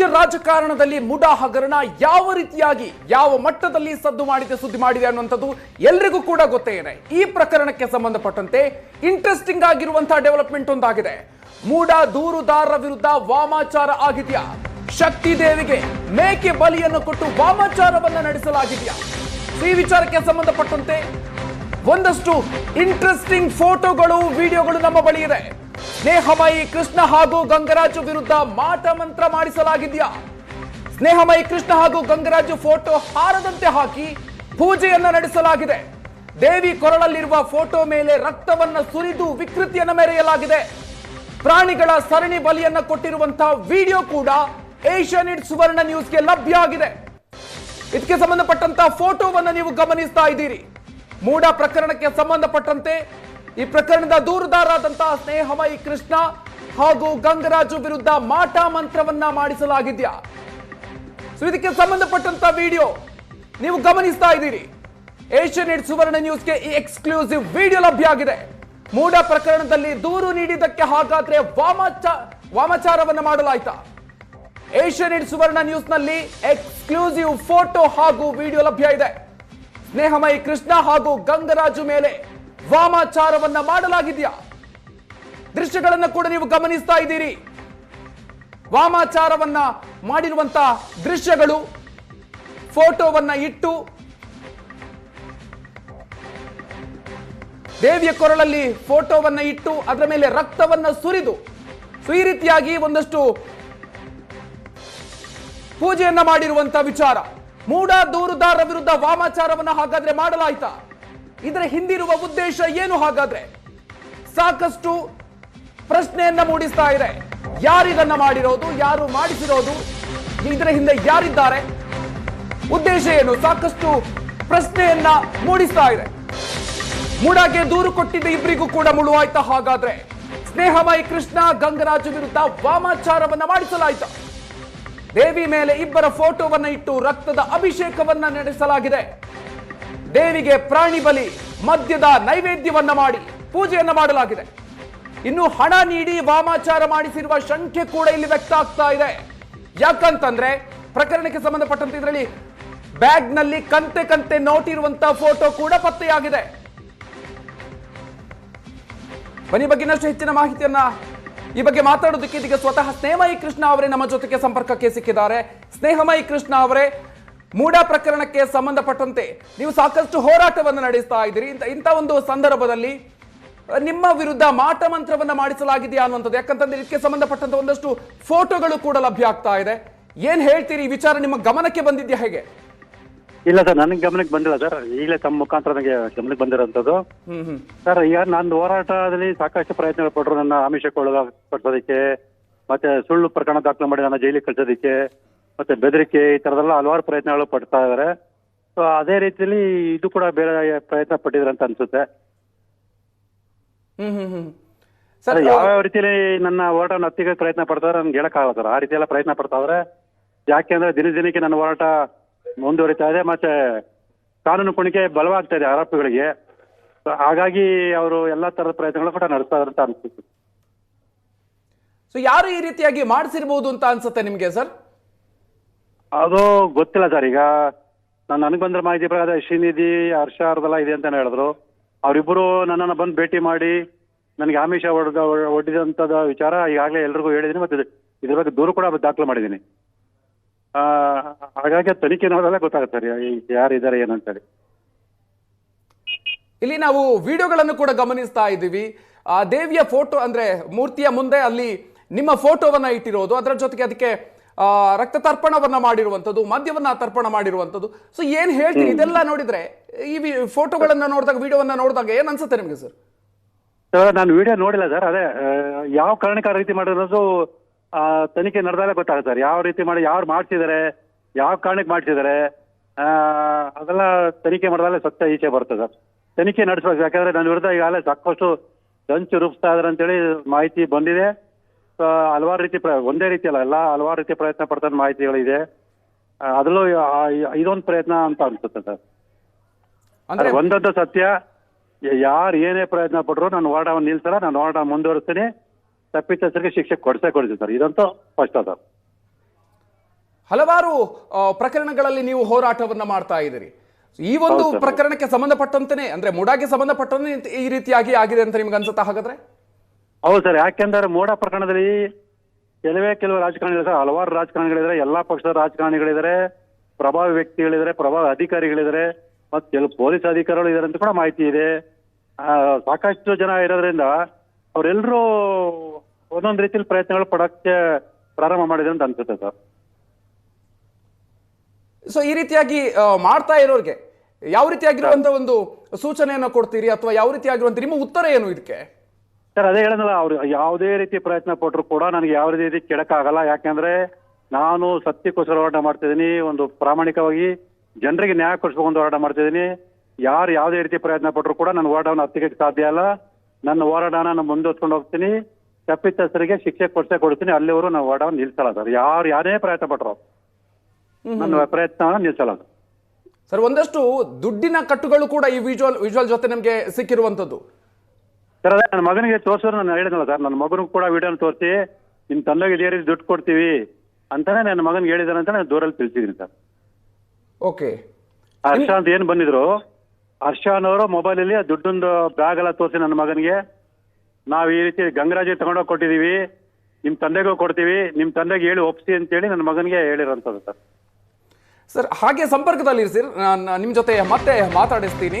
ರಾಜ್ಯ ರಾಜಕಾರಣದಲ್ಲಿ ಮುಡಾ ಹಗರಣ ಯಾವ ರೀತಿಯಾಗಿ, ಯಾವ ಮಟ್ಟದಲ್ಲಿ ಸದ್ದು ಮಾಡಿದೆ, ಸುದ್ದಿ ಮಾಡಿದೆ ಅನ್ನುವಂಥದ್ದು ಎಲ್ರಿಗೂ ಕೂಡ ಗೊತ್ತೇ ಇದೆ. ಈ ಪ್ರಕರಣಕ್ಕೆ ಸಂಬಂಧಪಟ್ಟಂತೆ ಇಂಟ್ರೆಸ್ಟಿಂಗ್ ಆಗಿರುವಂತಹ ಡೆವಲಪ್ಮೆಂಟ್ ಒಂದಾಗಿದೆ. ಮೂಡ ದೂರುದಾರರ ವಿರುದ್ಧ ವಾಮಾಚಾರ ಆಗಿದೆಯಾ? ಶಕ್ತಿ ದೇವಿಗೆ ಮೇಕೆ ಬಲಿಯನ್ನು ಕೊಟ್ಟು ವಾಮಾಚಾರವನ್ನ ನಡೆಸಲಾಗಿದೆಯಾ? ಈ ವಿಚಾರಕ್ಕೆ ಸಂಬಂಧಪಟ್ಟಂತೆ ಒಂದಷ್ಟು ಇಂಟ್ರೆಸ್ಟಿಂಗ್ ಫೋಟೋಗಳು ವಿಡಿಯೋಗಳು ನಮ್ಮ ಬಳಿ ಇದೆ. ಸ್ನೇಹಮಯಿ ಕೃಷ್ಣ ಹಾಗೂ ಗಂಗರಾಜು ವಿರುದ್ಧ ಮಾಟ ಮಂತ್ರ ಮಾಡಿಸಲಾಗಿದೆಯಾ? ಸ್ನೇಹಮಯಿ ಕೃಷ್ಣ ಹಾಗೂ ಗಂಗರಾಜು ಫೋಟೋ ಹಾರದಂತೆ ಹಾಕಿ ಪೂಜೆಯನ್ನ ನಡೆಸಲಾಗಿದೆ. ದೇವಿ ಕೊರಳಲ್ಲಿರುವ ಫೋಟೋ ಮೇಲೆ ರಕ್ತವನ್ನ ಸುರಿದು ವಿಕೃತಿಯನ್ನ ಮೆರೆಯಲಾಗಿದೆ. ಪ್ರಾಣಿಗಳ ಸರಣಿ ಬಲಿಯನ್ನ ಕೊಟ್ಟಿರುವಂತಹ ವಿಡಿಯೋ ಕೂಡ ಏಷ್ಯಾನೆಟ್ ಸುವರ್ಣ ನ್ಯೂಸ್ಗೆ ಲಭ್ಯ ಆಗಿದೆ. ಇದಕ್ಕೆ ಸಂಬಂಧಪಟ್ಟಂತಹ ಫೋಟೋವನ್ನು ನೀವು ಗಮನಿಸ್ತಾ ಇದ್ದೀರಿ. ಮೂಡ ಪ್ರಕರಣಕ್ಕೆ ಸಂಬಂಧಪಟ್ಟಂತೆ ಈ ಪ್ರಕರಣದ ದೂರುದಾರರಾದಂತಹ ಸ್ನೇಹಮಯಿ ಕೃಷ್ಣ ಹಾಗೂ ಗಂಗರಾಜು ವಿರುದ್ಧ ಮಾಟ ಮಂತ್ರವನ್ನ ಮಾಡಿಸಲಾಗಿದೆಯಾ? ಸೊ ಇದಕ್ಕೆ ಸಂಬಂಧಪಟ್ಟಂತ ವಿಡಿಯೋ ನೀವು ಗಮನಿಸ್ತಾ ಇದ್ದೀರಿ. ಏಷ್ಯನೆಟ್ ಸುವರ್ಣ ನ್ಯೂಸ್ಗೆ ಈ ಎಕ್ಸ್ಕ್ಲೂಸಿವ್ ವಿಡಿಯೋ ಲಭ್ಯ ಆಗಿದೆ. ಮೂಡ ಪ್ರಕರಣದಲ್ಲಿ ದೂರು ನೀಡಿದ್ದಕ್ಕೆ ಹಾಗಾದ್ರೆ ವಾಮಚ, ವಾಮಚಾರವನ್ನು ಮಾಡಲಾಯ್ತಾ? ಏಷ್ಯನೆಟ್ ಸುವರ್ಣ ನ್ಯೂಸ್ನಲ್ಲಿ ಎಕ್ಸ್ಕ್ಲೂಸಿವ್ ಫೋಟೋ ಹಾಗೂ ವಿಡಿಯೋ ಲಭ್ಯ ಇದೆ. ಸ್ನೇಹಮಯಿ ಕೃಷ್ಣ ಹಾಗೂ ಗಂಗರಾಜು ಮೇಲೆ ವಾಮಾಚಾರವನ್ನ ಮಾಡಲಾಗಿದೆಯಾ? ದೃಶ್ಯಗಳನ್ನು ಕೂಡ ನೀವು ಗಮನಿಸ್ತಾ ಇದ್ದೀರಿ. ವಾಮಾಚಾರವನ್ನ ಮಾಡಿರುವಂತ ದೃಶ್ಯಗಳು, ಫೋಟೋವನ್ನ ಇಟ್ಟು, ದೇವಿಯ ಕೊರಳಲ್ಲಿ ಫೋಟೋವನ್ನ ಇಟ್ಟು, ಅದರ ಮೇಲೆ ರಕ್ತವನ್ನ ಸುರಿದು, ಈ ರೀತಿಯಾಗಿ ಒಂದಷ್ಟು ಪೂಜೆಯನ್ನ ಮಾಡಿರುವಂತ ವಿಚಾರ. ಮೂಡ ದೂರುದಾರರ ವಿರುದ್ಧ ವಾಮಾಚಾರವನ್ನ ಹಾಗಾದ್ರೆ ಮಾಡಲಾಯ್ತಾ? ಇದರ ಹಿಂದಿರುವ ಉದ್ದೇಶ ಏನು ಹಾಗಾದ್ರೆ? ಸಾಕಷ್ಟು ಪ್ರಶ್ನೆಯನ್ನ ಮೂಡಿಸ್ತಾ ಇದೆ. ಯಾರಿದನ್ನ ಮಾಡಿರೋದು, ಯಾರು ಮಾಡಿಸಿರೋದು, ಇದರ ಹಿಂದೆ ಯಾರಿದ್ದಾರೆ? ಉದ್ದೇಶ ಏನು? ಸಾಕಷ್ಟು ಪ್ರಶ್ನೆಯನ್ನ ಮೂಡಿಸ್ತಾ ಇದೆ. ಮೂಡಾಗೆ ದೂರು ಕೊಟ್ಟಿದ್ದ ಇಬ್ಬರಿಗೂ ಕೂಡ ಮುಳುವಾಯ್ತಾ ಹಾಗಾದ್ರೆ? ಸ್ನೇಹಮಯಿ ಕೃಷ್ಣ, ಗಂಗರಾಜ ವಿರುದ್ಧ ವಾಮಾಚಾರವನ್ನ ಮಾಡಿಸಲಾಯಿತು? ದೇವಿ ಮೇಲೆ ಇಬ್ಬರ ಫೋಟೋವನ್ನ ಇಟ್ಟು ರಕ್ತದ ಅಭಿಷೇಕವನ್ನ ನಡೆಸಲಾಗಿದೆ. ದೇವಿಗೆ ಪ್ರಾಣಿ ಬಲಿ, ಮದ್ಯದ ನೈವೇದ್ಯವನ್ನ ಮಾಡಿ, ಪೂಜೆಯನ್ನ ಮಾಡಲಾಗಿದೆ. ಇನ್ನು ಹಣ ನೀಡಿ ವಾಮಾಚಾರ ಮಾಡಿಸಿರುವ ಶಂಕೆ ಕೂಡ ಇಲ್ಲಿ ವ್ಯಕ್ತ ಆಗ್ತಾ ಇದೆ. ಯಾಕಂತಂದ್ರೆ, ಪ್ರಕರಣಕ್ಕೆ ಸಂಬಂಧಪಟ್ಟಂತೆ ಇದರಲ್ಲಿ ಬ್ಯಾಗ್ನಲ್ಲಿ ಕಂತೆ ಕಂತೆ ನೋಟ್ ಇರುವಂತಹ ಫೋಟೋ ಕೂಡ ಪತ್ತೆಯಾಗಿದೆ. ಬನ್ನಿ ಬಗ್ಗೆ ಇನ್ನಷ್ಟು ಹೆಚ್ಚಿನ ಮಾಹಿತಿಯನ್ನ ಈ ಬಗ್ಗೆ ಮಾತಾಡೋದಕ್ಕೆ ಇದೀಗ ಸ್ವತಃ ಸ್ನೇಹಮಯಿ ಕೃಷ್ಣ ಅವರೇ ನಮ್ಮ ಜೊತೆಗೆ ಸಂಪರ್ಕಕ್ಕೆ ಸಿಕ್ಕಿದ್ದಾರೆ. ಸ್ನೇಹಮಯಿ ಕೃಷ್ಣ ಅವರೇ ಮೂಡ ಪ್ರಕರಣಕ್ಕೆ ಸಂಬಂಧಪಟ್ಟಂತೆ ನೀವು ಸಾಕಷ್ಟು ಹೋರಾಟವನ್ನು ನಡೆಸ್ತಾ ಇದ್ದೀರಿ. ಇಂಥ ಇಂಥ ಒಂದು ಸಂದರ್ಭದಲ್ಲಿ ನಿಮ್ಮ ವಿರುದ್ಧ ಮಾಟ ಮಂತ್ರವನ್ನ ಮಾಡಿಸಲಾಗಿದೆಯಾ ಅನ್ನುವಂಥದ್ದು. ಯಾಕಂತಂದ್ರೆ ಇದಕ್ಕೆ ಸಂಬಂಧಪಟ್ಟಂತ ಒಂದಷ್ಟು ಫೋಟೋಗಳು ಕೂಡ ಲಭ್ಯ ಆಗ್ತಾ ಇದೆ. ಏನ್ ಹೇಳ್ತೀರಿ? ಈ ವಿಚಾರ ನಿಮ್ಮ ಗಮನಕ್ಕೆ ಬಂದಿದ್ಯಾ ಹೇಗೆ? ಇಲ್ಲ ಸರ್ ನನಗೆ ಗಮನಕ್ಕೆ ಬಂದಿಲ್ಲ ಸರ್. ಈಗಲೇ ತಮ್ಮ ಮುಖಾಂತರ ನನಗೆ ಗಮನಕ್ಕೆ ಬಂದಿರೋಂಥದ್ದು. ಸರ್ ಈಗ ನಾನು ಹೋರಾಟದಲ್ಲಿ ಸಾಕಷ್ಟು ಪ್ರಯತ್ನಗಳು ಪಟ್ಟರು ನನ್ನ ಆಮಿಷಕ್ಕೆ ಒಳಗಾಗ್ಪಡಿಸೋದಕ್ಕೆ ಮತ್ತೆ ಸುಳ್ಳು ಪ್ರಕರಣ ದಾಖಲೆ ಮಾಡಿ ನನ್ನ ಜೈಲಿಗೆ ಕಳ್ಸೋದಕ್ಕೆ ಮತ್ತೆ ಬೆದರಿಕೆ ಈ ತರದೆಲ್ಲ ಹಲವಾರು ಪ್ರಯತ್ನಗಳು ಪಡ್ತಾ ಇದ್ದಾರೆ ಸೊ ಅದೇ ರೀತಿಯಲ್ಲಿ ಇದು ಕೂಡ ಬೇರೆ ಪ್ರಯತ್ನ ಪಟ್ಟಿದ್ರೆ ಅಂತ ಅನ್ಸುತ್ತೆ. ಸರ್ ಯಾವ ಯಾವ ರೀತಿಯಲ್ಲಿ ನನ್ನ ಹೋರಾಟ ಹತ್ತಿಗೆ ಪ್ರಯತ್ನ ಪಡ್ತಾರೆ ನನ್ಗೆ ಹೇಳಕ್ಕಾಗಲ್ಲ ಸರ್. ಆ ರೀತಿ ಎಲ್ಲ ಪ್ರಯತ್ನ ಪಡ್ತಾ ಯಾಕೆ ಅಂದ್ರೆ ದಿನ ದಿನಕ್ಕೆ ನನ್ನ ಹೋರಾಟ ಮುಂದುವರಿತಾ ಇದೆ. ಮತ್ತೆ ಕಾನೂನು ಕುಣಿಕೆ ಬಲವಾಗ್ತಾ ಇದೆ ಆರೋಪಿಗಳಿಗೆ. ಹಾಗಾಗಿ ಅವರು ಎಲ್ಲಾ ತರದ ಪ್ರಯತ್ನಗಳು ಕೂಡ ನಡೆಸ್ತಾ ಅಂತ ಅನ್ಸುತ್ತೆ. ಸೊ ಯಾರು ಈ ರೀತಿಯಾಗಿ ಮಾಡಿಸಿರ್ಬೋದು ಅಂತ ಅನ್ಸುತ್ತೆ ನಿಮ್ಗೆ ಸರ್? ಅದು ಗೊತ್ತಿಲ್ಲ ಸರ್. ಈಗ ನಾನು ನನಗೆ ಬಂದಿರೋ ಮಾಹಿತಿ ಪ್ರಕಾರ ಶ್ರೀನಿಧಿ, ಹರ್ಷ ಅವ್ರದೆಲ್ಲ ಇದೆ ಅಂತ ಹೇಳಿದ್ರು. ಅವರಿಬ್ಬರು ನನ್ನನ್ನು ಬಂದು ಭೇಟಿ ಮಾಡಿ ನನಗೆ ಆಮಿಷ ಹೊಡೆದ ಒಡ್ಡಿದಂಥದ್ದು ವಿಚಾರ ಈಗಾಗಲೇ ಎಲ್ರಿಗೂ ಹೇಳಿದ್ದೀನಿ ಮತ್ತೆ ಇದ್ರ ಬಗ್ಗೆ ದೂರು ಕೂಡ ದಾಖಲು ಮಾಡಿದ್ದೀನಿ ಹಾಗಾಗಿ ತನಿಖೆ ನೋಡಿದ್ರೆ ಗೊತ್ತಾಗುತ್ತೆ ಸರ್. ಯಾರಿದ್ದಾರೆ ಏನಂತೇಳಿ ಇಲ್ಲಿ ನಾವು ವಿಡಿಯೋಗಳನ್ನು ಕೂಡ ಗಮನಿಸ್ತಾ ಇದ್ದೀವಿ. ಆ, ದೇವಿಯ ಫೋಟೋ ಅಂದ್ರೆ ಮೂರ್ತಿಯ ಮುಂದೆ ಅಲ್ಲಿ ನಿಮ್ಮ ಫೋಟೋವನ್ನ ಇಟ್ಟಿರೋದು. ಅದರ ಜೊತೆಗೆ ಅದಕ್ಕೆ ರಕ್ತ ತರ್ಪಣವನ್ನ ಮಾಡಿರುವಂಥದ್ದು ಮದ್ಯವನ್ನ ತರ್ಪಣ ಮಾಡಿರುವಂಥದ್ದು. ಸೊ ಏನ್ ಹೇಳ್ತೀನಿ ಇದೆಲ್ಲ ನೋಡಿದ್ರೆ ಈ ಫೋಟೋಗಳನ್ನು ನೋಡಿದಾಗ ವಿಡಿಯೋವನ್ನ ನೋಡಿದಾಗ ಏನ್ ಅನ್ಸುತ್ತೆ ನಿಮ್ಗೆ ಸರ್ ಸರ್ ನಾನು ವಿಡಿಯೋ ನೋಡಿಲ್ಲ ಸರ್ ಅದೇ ಯಾವ ಕಾರಣಕ್ಕೆ ಆ ರೀತಿ ಮಾಡಿರೋದು ತನಿಖೆ ನಡೆದಾಗ ಗೊತ್ತಾಗುತ್ತೆ ಸರ್ ಯಾವ ರೀತಿ ಮಾಡಿ ಯಾರು ಮಾಡ್ತಿದ್ದಾರೆ ಯಾವ ಕಾರಣಕ್ಕೆ ಮಾಡ್ಸಿದ್ದಾರೆ ಆ, ಅದೆಲ್ಲ ತನಿಖೆ ಮಾಡಿದಾಗಲೇ ಸತ್ಯ ಈಚೆ ಬರುತ್ತೆ ಸರ್ ತನಿಖೆ ನಡೆಸಬೇಕು ಯಾಕಂದ್ರೆ ನನ್ನ ವಿರುದ್ಧ ಈಗಾಗಲೇ ಸಾಕಷ್ಟು ಸಂಚು ರೂಪಿಸ್ತಾ ಇದಾರೆ ಅಂತೇಳಿ ಮಾಹಿತಿ ಬಂದಿದೆ. ಹಲವಾರು ರೀತಿ ಒಂದೇ ರೀತಿ ಅಲ್ಲ ಎಲ್ಲ ಹಲವಾರು ರೀತಿ ಪ್ರಯತ್ನ ಪಡ್ತಾರೆ ಮಾಹಿತಿಗಳಿದೆ. ಅದ್ರಲ್ಲೂ ಇದೊಂದು ಪ್ರಯತ್ನ ಅಂತ ಅನ್ಸುತ್ತೆ ಸರ್. ಅಂದ್ರೆ ಒಂದದ್ದು ಒಂದೊಂದು ಸತ್ಯ ಯಾರು ಏನೇ ಪ್ರಯತ್ನ ಪಟ್ರು ನಾನು ಹೋರಾಟವನ್ನು ನಿಲ್ಸಲ್ಲ ನಾನು ಹೋರಾಟ ಮುಂದುವರಿಸ್ತೀನಿ. ತಪ್ಪಿತಸ್ಥರಿಗೆ ಶಿಕ್ಷೆ ಕೊಡ್ಸೇ ಕೊಡ್ತೀನಿ ಸರ್. ಇದಂತೂ ಸ್ಪಷ್ಟ ಸರ್ ಹಲವಾರು ಪ್ರಕರಣಗಳಲ್ಲಿ ನೀವು ಹೋರಾಟವನ್ನ ಮಾಡ್ತಾ ಇದ್ದೀರಿ. ಈ ಒಂದು ಪ್ರಕರಣಕ್ಕೆ ಸಂಬಂಧಪಟ್ಟಂತೆ ಅಂದ್ರೆ ಮುಡಾಗೆ ಸಂಬಂಧಪಟ್ಟಂತೆ ಈ ರೀತಿಯಾಗಿ ಆಗಿದೆ ಅಂತ ನಿಮ್ಗೆ ಅನ್ಸುತ್ತಾ ಹಾಗಾದ್ರೆ? ಹೌದು ಸರ್, ಯಾಕೆಂದ್ರೆ ಮೋಡ ಪ್ರಕರಣದಲ್ಲಿ ಕೆಲವೇ ಕೆಲವು ರಾಜಕಾರಣಿಗಳು ಸರ್, ಹಲವಾರು ರಾಜಕಾರಣಿಗಳಿದ್ದಾರೆ, ಎಲ್ಲಾ ಪಕ್ಷದ ರಾಜಕಾರಣಿಗಳಿದ್ದಾರೆ, ಪ್ರಭಾವಿ ವ್ಯಕ್ತಿಗಳಿದ್ದಾರೆ, ಪ್ರಭಾವಿ ಅಧಿಕಾರಿಗಳಿದ್ದಾರೆ, ಮತ್ತೆ ಕೆಲವು ಪೊಲೀಸ್ ಅಧಿಕಾರಿಗಳು ಇದ್ದಾರೆ ಅಂತ ಕೂಡ ಮಾಹಿತಿ ಇದೆ. ಸಾಕಷ್ಟು ಜನ ಇರೋದ್ರಿಂದ ಅವರೆಲ್ಲರೂ ಒಂದೊಂದು ರೀತಿಯಲ್ಲಿ ಪ್ರಯತ್ನಗಳು ಪಡಕ್ಕೆ ಪ್ರಾರಂಭ ಮಾಡಿದೆ ಅಂತ ಅನ್ಸುತ್ತೆ ಸರ್. ಸೊ ಈ ರೀತಿಯಾಗಿ ಮಾಡ್ತಾ ಇರೋರಿಗೆ, ಯಾವ ರೀತಿಯಾಗಿರುವಂತ ಒಂದು ಸೂಚನೆಯನ್ನ ಕೊಡ್ತೀರಿ ಅಥವಾ ಯಾವ ರೀತಿಯಾಗಿರುವಂತ ನಿಮ್ಮ ಉತ್ತರ ಏನು ಇದಕ್ಕೆ? ಸರ್ ಅದೇ ಹೇಳೋದಲ್ಲ ಅವ್ರು ಯಾವುದೇ ರೀತಿ ಪ್ರಯತ್ನ ಪಟ್ಟರು ಕೂಡ ನನಗೆ ಯಾವ ರೀತಿ ಕೆಡಕ್ಕಾಗಲ್ಲ ಯಾಕೆಂದ್ರೆ ನಾನು ಸತ್ಯಕ್ಕೋಸ್ಕರ ಹೋರಾಟ ಮಾಡ್ತಿದ್ದೀನಿ ಒಂದು ಪ್ರಾಮಾಣಿಕವಾಗಿ ಜನರಿಗೆ ನ್ಯಾಯ ಕೊಡಿಸ್ಬೇಕು ಒಂದು ಹೋರಾಟ ಮಾಡ್ತಿದ್ದೀನಿ ಯಾರು ಯಾವುದೇ ರೀತಿ ಪ್ರಯತ್ನ ಪಟ್ಟರು ಕೂಡ ನನ್ನ ಹೋರಾಟವನ್ನು ಹತ್ತಿಗೆ ಸಾಧ್ಯ ಅಲ್ಲ ನನ್ನ ಹೋರಾಟನ ನಾನು ಮುಂದುವರ್ಸ್ಕೊಂಡು ಹೋಗ್ತೀನಿ. ತಪ್ಪಿತಸ್ಥರಿಗೆ ಶಿಕ್ಷೆ ಕೊಡ್ಸೇ ಕೊಡ್ತೀನಿ. ಅಲ್ಲಿವರು ನಾವು ಹೋರಾಟವನ್ನು ನಿಲ್ಸಲ್ಲ ಸರ್. ಯಾರು ಯಾರೇ ಪ್ರಯತ್ನ ಪಟ್ಟರು ನನ್ನ ಪ್ರಯತ್ನವನ್ನು ನಿಲ್ಸಲ್ಲ ಸರ್. ಸರ್ ಒಂದಷ್ಟು ದುಡ್ಡಿನ ಕಟ್ಟುಗಳು ಕೂಡ ಈ ವಿಜುವಲ್ ವಿಜುವಲ್ ಜೊತೆ ನಿಮಗೆ ಸಿಕ್ಕಿರುವಂತದ್ದು ಸರ್ ಅದೇ ನನ್ನ ಮಗನಿಗೆ ತೋರಿಸೋರು ನಾನು ಹೇಳಿದ್ನಲ್ಲ ಸರ್ ನನ್ನ ಮಗನಿಗೆ ಕೂಡ ವಿಡಿಯೋನ ತೋರಿಸಿ ನಿಮ್ಮ ತಂದೆಗೆ ಇದೇ ರೀತಿ ದುಡ್ಡು ಕೊಡ್ತೀವಿ ಅಂತಾನೆ ನನ್ನ ಮಗನಿಗೆ ಹೇಳಿದಾರೆ ಅಂತ ನಾನು ದೂರಲ್ಲಿ ತಿಳಿಸಿದ್ದೀನಿ ಸರ್. ಓಕೆ. ಹರ್ಷ ಅಂತ ಏನು ಬಂದಿದ್ರು? ಹರ್ಷ ಅನ್ನೋರು ಮೊಬೈಲಲ್ಲಿ ಆ ದುಡ್ಡೊಂದು ಬ್ಯಾಗ್ ಎಲ್ಲ ತೋರಿಸಿ ನನ್ನ ಮಗನಿಗೆ ನಾವು ಈ ರೀತಿ ಗಂಗರಾಜಿ ತಗೊಂಡೋಗಿ ಕೊಟ್ಟಿದ್ದೀವಿ ನಿಮ್ಮ ತಂದೆಗೂ ಕೊಡ್ತೀವಿ ನಿಮ್ಮ ತಂದೆಗೆ ಹೇಳಿ ಒಪ್ಸಿ ಅಂತೇಳಿ ನನ್ನ ಮಗನಿಗೆ ಹೇಳಿರೋಂಥದ್ದು ಸರ್. ಸರ್ ಹಾಗೆ ಸಂಪರ್ಕದಲ್ಲಿ ಸರ್ ನಾನು ನಿಮ್ಮ ಜೊತೆ ಮತ್ತೆ ಮಾತಾಡಿಸ್ತೀನಿ.